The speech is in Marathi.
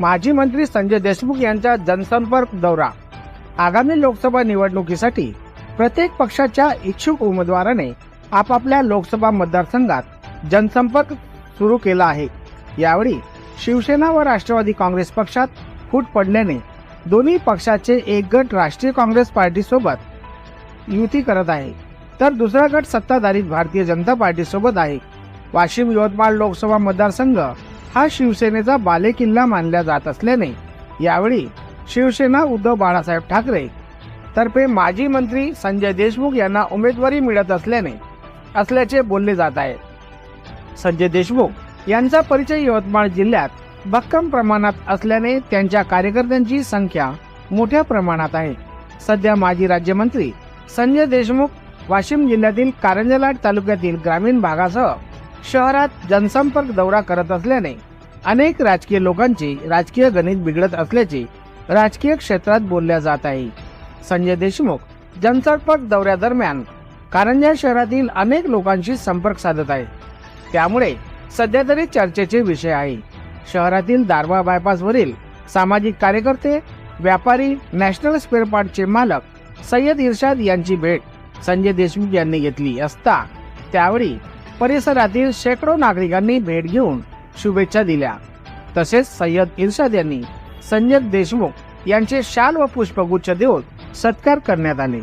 माजी मंत्री संजय देशमुख यांचा जनसंपर्क दौरा. आगामी लोकसभा निवडणुकीसाठी प्रत्येक पक्षाच्या इच्छुक उमेदवाराने आपापल्या लोकसभा मतदारसंघात जनसंपर्क सुरू केला आहे. यावेळी शिवसेना व राष्ट्रवादी काँग्रेस पक्षात फूट पडल्याने दोन्ही पक्षाचे एक गट राष्ट्रीय काँग्रेस पार्टीसोबत युती करत आहे. तर दुसरा गट सत्ताधारित भारतीय जनता पार्टीसोबत आहे. वाशिम यवतमाळ लोकसभा मतदारसंघ हा शिवसेनेचा बालेकिल्ला मानला जात असल्याने यावेळी शिवसेना उद्धव बाळासाहेब ठाकरे तर्फे माजी मंत्री संजय देशमुख यांना उमेदवारी मिळत असल्याने असल्याचे बोलले जात आहे. संजय देशमुख यांचा परिचय यवतमाळ जिल्ह्यात भक्कम प्रमाणात असल्याने त्यांच्या कार्यकर्त्यांची संख्या मोठ्या प्रमाणात आहे. सध्या माजी राज्यमंत्री संजय देशमुख वाशिम जिल्ह्यातील कारंजलाट तालुक्यातील ग्रामीण भागासह शहरात जनसंपर्क दौरा करत असल्याने अनेक राजकीय लोकांचे राजकीय गणित बिघडत असल्याचे राजकीय क्षेत्रात बोलल्या जात आहे. संजय देशमुख जनसंपर्क दौऱ्यादरम्यान कारंजा शहरातील अनेक लोकांशी संपर्क साधत आहे त्यामुळे सध्या तरी चर्चेचे विषय आहे. शहरातील दारवा बायपासवरील सामाजिक कार्यकर्ते व्यापारी नॅशनल स्पेअर पार्टचे मालक सय्यद इर्शाद यांची भेट संजय देशमुख यांनी घेतली असता त्यावेळी परिसरातील शेकडो नागरिकांनी भेट घेऊन शुभेच्छा दिल्या. तसेच सय्यद इर्शाद यांनी संजय देशमुख यांचे शाल व पुष्पगुच्छ देऊन सत्कार करण्यात आले.